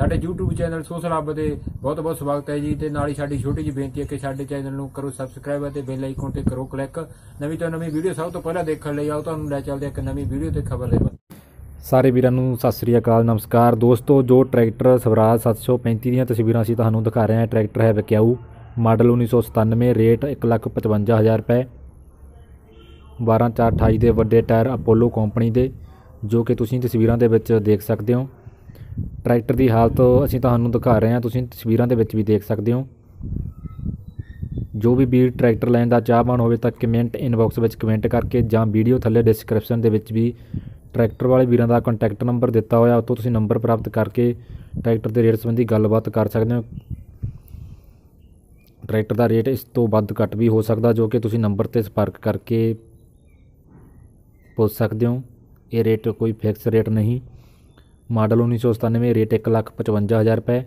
ਸਾਡੇ YouTube channel social ਹੱਬ ਦੇ ਬਹੁਤ ਬਹੁਤ ਸਵਾਗਤ ਹੈ ਜੀ ਤੇ ਨਾਲ ਹੀ ਸਾਡੀ ਛੋਟੀ ਜਿਹੀ ਬੇਨਤੀ ਹੈ ਕਿ ਸਾਡੇ ਚੈਨਲ ਨੂੰ ਕਰੋ ਸਬਸਕ੍ਰਾਈਬ ਅਤੇ ਬੈਲ ਆਈਕਨ ਤੇ ਕਰੋ ਕਲਿੱਕ ਨਵੀਂ ਤੋਂ ਨਵੀਂ ਵੀਡੀਓ ਸਭ ਤੋਂ ਪਹਿਲਾਂ ਦੇਖਣ ਲਈ ਆਓ, ਤੁਹਾਨੂੰ ਲੈ ਚੱਲਦੇ ਹਾਂ ਇੱਕ ਨਵੀਂ ਵੀਡੀਓ ਤੇ ਖਬਰ ਦੇ ਸਾਰੇ ਵੀਰਾਂ ਨੂੰ ਸਤਿ ਸ੍ਰੀ ਅਕਾਲ, ਨਮਸਕਾਰ। ਦੋਸਤੋ, ਜੋ ਟਰੈਕਟਰ ਸਵਰਾਜ 735 ਦੀਆਂ ਤਸਵੀਰਾਂ ਅਸੀਂ ਤੁਹਾਨੂੰ ਦਿਖਾ ਰਹੇ ਹਾਂ ਟਰੈਕਟਰ ਹੈ ਵਿਕਿਆਊ। ਮਾਡਲ 1997 ਰੇਟ 155000 ਰੁਪਏ। 12428 ਦੇ ਵੱਡੇ ਟਾਇਰ ਅਪੋਲੋ ਕੰਪਨੀ ਦੇ, ਜੋ ਕਿ ਤੁਸੀਂ ਤਸਵੀਰਾਂ ਦੇ ਵਿੱਚ ਦੇਖ ਸਕਦੇ ਹੋ। ਟਰੈਕਟਰ ਦੀ ਹਾਲਤ ਅਸੀਂ ਤੁਹਾਨੂੰ ਦਿਖਾ ਰਹੇ ਹਾਂ। ਤੁਸੀਂ ਤਸਵੀਰਾਂ ਦੇ ਵਿੱਚ ਵੀ ਦੇਖ ਸਕਦੇ ਹੋ। ਜੋ ਵੀ ਵੀਰ ਟਰੈਕਟਰ ਲੈਣ ਦਾ ਚਾਹਵਾਨ ਹੋਵੇ ਤਾਂ ਕਮੈਂਟ ਇਨਬਾਕਸ ਵਿੱਚ ਕਮੈਂਟ ਕਰਕੇ ਜਾਂ ਵੀਡੀਓ ਥੱਲੇ ਡਿਸਕ੍ਰਿਪਸ਼ਨ ਦੇ ਵਿੱਚ ਵੀ ਟਰੈਕਟਰ ਵਾਲੇ ਵੀਰਾਂ ਦਾ ਕੰਟੈਕਟ ਨੰਬਰ ਦਿੱਤਾ ਹੋਇਆ, ਉੱਥੋਂ ਤੁਸੀਂ ਨੰਬਰ ਪ੍ਰਾਪਤ ਕਰਕੇ ਟਰੈਕਟਰ ਦੇ ਰੇਟ ਸੰਬੰਧੀ ਗੱਲਬਾਤ ਕਰ ਸਕਦੇ ਹੋ। ਟਰੈਕਟਰ ਦਾ ਰੇਟ ਇਸ ਤੋਂ ਵੱਧ ਘੱਟ ਵੀ ਹੋ ਸਕਦਾ, ਜੋ ਕਿ ਤੁਸੀਂ ਨੰਬਰ ਤੇ ਸੰਪਰਕ ਕਰਕੇ ਪੁੱਛ ਸਕਦੇ ਹੋ। ਇਹ ਰੇਟ ਕੋਈ ਫਿਕਸ ਰੇਟ ਨਹੀਂ। ਮਾਡਲ 1997 ਰੇਟ 155000 ਰੁਪਏ।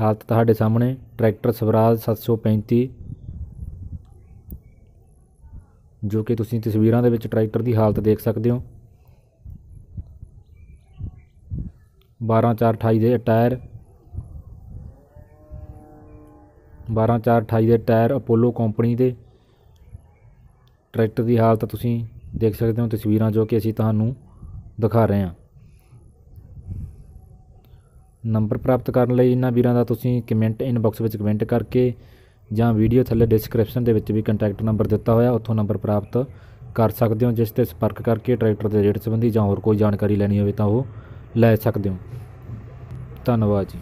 ਹਾਲਤ ਤੁਹਾਡੇ ਸਾਹਮਣੇ। ਟਰੈਕਟਰ ਸਵਰਾਜ 735 ਜੋ ਕਿ ਤੁਸੀਂ ਤਸਵੀਰਾਂ ਦੇ ਵਿੱਚ ਟਰੈਕਟਰ ਦੀ ਹਾਲਤ ਦੇਖ ਸਕਦੇ ਹੋ। 12428 ਦੇ ਟਾਇਰ 12428 ਦੇ ਟਾਇਰ ਅਪੋਲੋ ਕੰਪਨੀ ਦੇ। ਟਰੈਕਟਰ ਦੀ ਹਾਲਤ ਤੁਸੀਂ ਦੇਖ ਸਕਦੇ ਹੋ ਤਸਵੀਰਾਂ ਜੋ ਕਿ ਅਸੀਂ ਤੁਹਾਨੂੰ ਦਿਖਾ ਰਹੇ ਹਾਂ। ਨੰਬਰ ਪ੍ਰਾਪਤ ਕਰਨ ਲਈ ਇਹਨਾਂ ਵੀਰਾਂ ਦਾ ਤੁਸੀਂ ਕਮੈਂਟ ਇਨਬਾਕਸ ਵਿੱਚ ਕਮੈਂਟ ਕਰਕੇ ਜਾਂ ਵੀਡੀਓ ਥੱਲੇ ਡਿਸਕ੍ਰਿਪਸ਼ਨ ਦੇ ਵਿੱਚ ਵੀ ਕੰਟੈਕਟ ਨੰਬਰ ਦਿੱਤਾ ਹੋਇਆ, ਉੱਥੋਂ ਨੰਬਰ ਪ੍ਰਾਪਤ ਕਰ ਸਕਦੇ ਹੋ, ਜਿਸ ਤੇ ਸੰਪਰਕ ਕਰਕੇ ਟਰੈਕਟਰ ਦੇ ਰੇਟ ਸੰਬੰਧੀ ਜਾਂ ਹੋਰ ਕੋਈ ਜਾਣਕਾਰੀ ਲੈਣੀ ਹੋਵੇ ਤਾਂ ਉਹ ਲੈ ਸਕਦੇ ਹੋ। ਧੰਨਵਾਦ ਜੀ।